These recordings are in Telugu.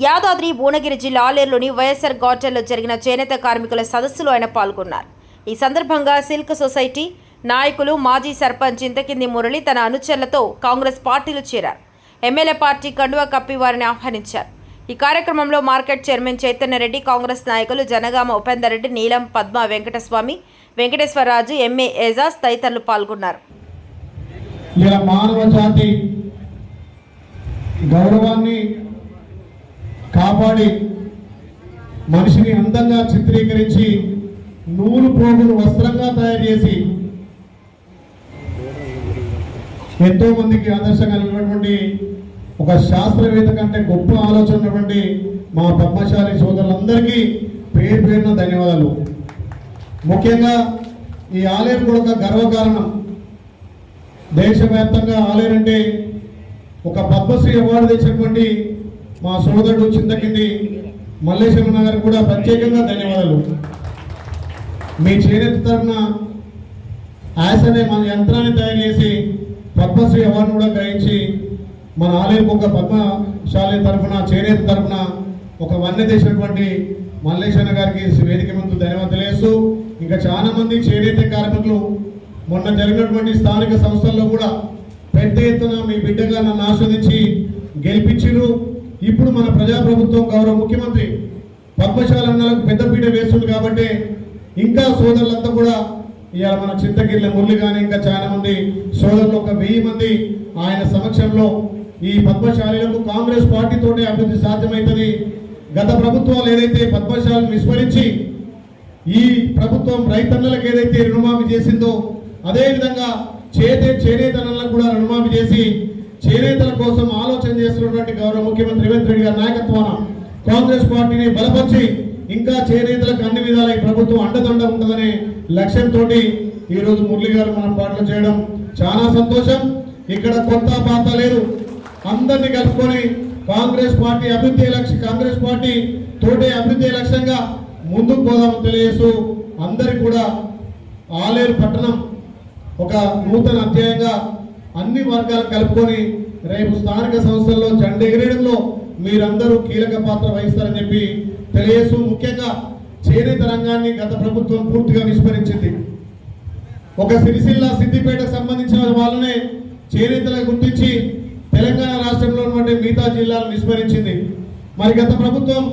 యాదాద్రి భువనగిరి జిల్లా ఆలేరులోని వైఎస్ఆర్ గార్డెన్లో జరిగిన చేనేత కార్మికుల సదస్సులో ఆయన పాల్గొన్నారు. ఈ సందర్భంగా సిల్క్ సొసైటీ నాయకులు మాజీ సర్పంచ్ ఇంతకింది మురళి తన అనుచరులతో కాంగ్రెస్ పార్టీలో చేరారు. ఎమ్మెల్యే పార్టీ కండువా కప్పి వారిని ఆహ్వానించారు. ఈ కార్యక్రమంలో మార్కెట్ చైర్మన్ చైతన్యరెడ్డి కాంగ్రెస్ నాయకులు జనగామ ఉపేందర్ రెడ్డి నీలం పద్మ వెంకటస్వామి వెంకటేశ్వరరాజు ఎంఏ ఏజాజ్ తదితరులు పాల్గొన్నారు. మానవ జాతి గౌరవాన్ని కాపాడి మనిషిని అందంగా చిత్రీకరించి నూలు పోగులు వస్త్రంగా తయారు చేసి ఎంతో మందికి ఆదర్శంగా నిలిచినటువంటి ఒక శాస్త్రవేత్త కంటే గొప్ప ఆలోచన ఉన్నటువంటి మా పద్మశాలి సోదరులందరికీ పేరు పేరున ధన్యవాదాలు. ముఖ్యంగా ఈ ఆలయం కూడా ఒక గర్వకారణం. దేశవ్యాప్తంగా ఆలేరంటే ఒక పద్మశ్రీ అవార్డు తెచ్చినటువంటి మా సోదరుడు చింతకింది మల్లేశ్వరం నగర్ కూడా ప్రత్యేకంగా ధన్యవాదాలు. మీ చేనేత తరఫున యాస్ అనే మన యంత్రాన్ని తయారు చేసి పద్మశ్రీ అవార్డు కూడా గ్రహించి మన ఆలయం ఒక పద్మశాలి తరఫున చేనేత తరఫున ఒక వన్నె తెచ్చినటువంటి మల్లేశ్వర గారికి వేదిక ముందు ధన్యవాదాలు తెలియస్తూ ఇంకా చాలా మంది చేనేత కార్మికులు మొన్న జరిగినటువంటి స్థానిక సంస్థల్లో కూడా పెద్ద ఎత్తున మీ బిడ్డగా నన్ను ఆస్వాదించి గెలిపించారు ఇప్పుడు మన ప్రజాప్రభుత్వం గౌరవ ముఖ్యమంత్రి పద్మశాల అన్నలకు పెద్దపీట వేస్తుంది కాబట్టి ఇంకా సోదరులంతా కూడా ఇవాళ మన చింతగిరిల మురళి కానీ ఇంకా చాలా మంది సోదరులు ఒక వెయ్యి మంది ఆయన సమక్షంలో ఈ పద్మశాలలకు కాంగ్రెస్ పార్టీతోనే అభివృద్ధి సాధ్యమవుతుంది గత ప్రభుత్వాలు ఏదైతే పద్మశాలను విస్మరించి ఈ ప్రభుత్వం రైతన్నలకు ఏదైతే రుణమాఫీ చేసిందో అదేవిధంగా చేతే చేనేతలకు కూడా రుణమాఫీ చేసి చేనేతల కోసం ఆలోచన చేస్తున్నటువంటి గౌరవ ముఖ్యమంత్రి రేవంత్ రెడ్డి గారి నాయకత్వాన కాంగ్రెస్ పార్టీని బలపరిచి ఇంకా చేనేతలకు అన్ని విధాల ఈ ప్రభుత్వం అండదండ ఉంటుందనే లక్ష్యంతో ఈరోజు మురళి గారు మనం పాటలు చేయడం చాలా సంతోషం. ఇక్కడ కొత్త పాత లేదు. అందరినీ కలుపుకొని కాంగ్రెస్ పార్టీ అభివృద్ధి లక్ష్య కాంగ్రెస్ పార్టీ తోటే అభివృద్ధి లక్ష్యంగా ముందుకు పోదామని తెలియజేస్తూ అందరికి కూడా ఆలేరు పట్టణం ఒక నూతన అధ్యాయంగా అన్ని వర్గాలు కలుపుకొని రేపు స్థానిక సంస్థల్లో జెండా ఎగిరేయడంలో మీరందరూ కీలక పాత్ర వహిస్తారని చెప్పి తెలియజేస్తూ ముఖ్యంగా చేనేత రంగాన్ని గత ప్రభుత్వం పూర్తిగా విస్మరించింది. ఒక సిరిసిల్ల సిద్దిపేటకు సంబంధించిన వాళ్ళనే చేనేతలకు గుర్తించి తెలంగాణ రాష్ట్రంలో ఉన్నటువంటి మిగతా జిల్లాలను విస్మరించింది. మరి గత ప్రభుత్వం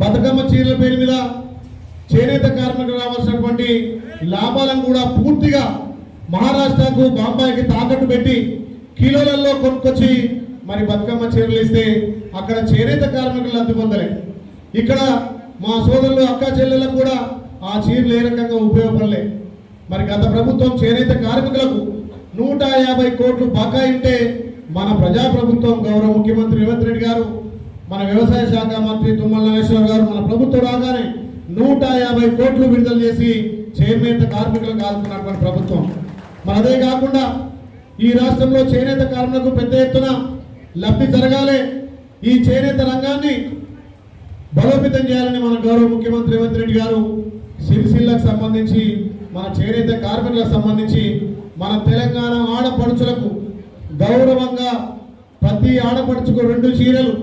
బతుకమ్మ చీరల పేరు మీద చేనేత కార్మికులు రావాల్సినటువంటి లాభాలను కూడా పూర్తిగా మహారాష్ట్రకు బాంబాయికి తాకట్టు పెట్టి కిలోలలో కొనుక్కొచ్చి మరి బతుకమ్మ చీరలు ఇస్తే అక్కడ చేనేత కార్మికులు లబ్ధి పొందలే. ఇక్కడ మా సోదరులు అక్క చెల్లెలకు కూడా ఆ చీరలు ఏ రకంగా ఉపయోగపడలే. మరి గత ప్రభుత్వం చేనేత కార్మికులకు నూట యాభై కోట్లు బకాయి ఉంటే మన ప్రజాప్రభుత్వం గౌరవ ముఖ్యమంత్రి రేవంత్ రెడ్డి గారు మన వ్యవసాయ శాఖ మంత్రి తుమ్మల నాగేశ్వరరావు గారు మన ప్రభుత్వం రాగానే నూట యాభై కోట్లు విడుదల చేసి చేనేత కార్మికులకు ఆదుకున్నటువంటి ప్రభుత్వం. మరి అదే కాకుండా ఈ రాష్ట్రంలో చేనేత కార్మికులకు పెద్ద ఎత్తున లబ్ధి జరగాలి. ఈ చేనేత రంగాన్ని బలోపేతం చేయాలని మన గౌరవ ముఖ్యమంత్రి రేవంత్ రెడ్డి గారు సిరిసిల్లకు సంబంధించి మన చేనేత కార్మికులకు సంబంధించి మన తెలంగాణ ఆడపడుచులకు గౌరవంగా ప్రతి ఆడపడుచుకు రెండు చీరలు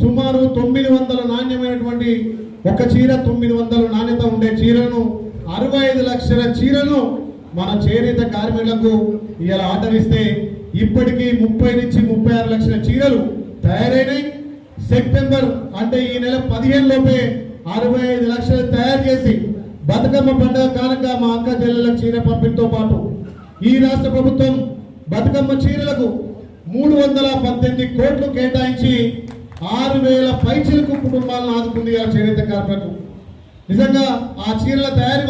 సుమారు తొమ్మిది వందల నాణ్యమైనటువంటి ఒక చీర తొమ్మిది వందల నాణ్యత ఉండే చీరలను అరవై ఐదు లక్షల చీరను మన చేనేత కార్మికులకు ఇలా ఆర్డర్ ఇప్పటికీ ముప్పై నుంచి ముప్పై ఆరు లక్షల చీరలు తయారైనాయి. సెప్టెంబర్ అంటే ఈ నెల పదిహేను లోపే అరవై ఐదు లక్షలు తయారు చేసి బతుకమ్మ పండుగ కానుక మా అక్క చెల్లెలకు చీర పంపిణీతో పాటు ఈ రాష్ట్ర ప్రభుత్వం బతుకమ్మ చీరలకు మూడు వందల పద్దెనిమిది కోట్లు కేటాయించి ఆరు వేల పైచిలకు కుటుంబాలను ఆదుకుంది ఆ చేనేత కార్మికులకు. నిజంగా ఆ చీరల తయారీ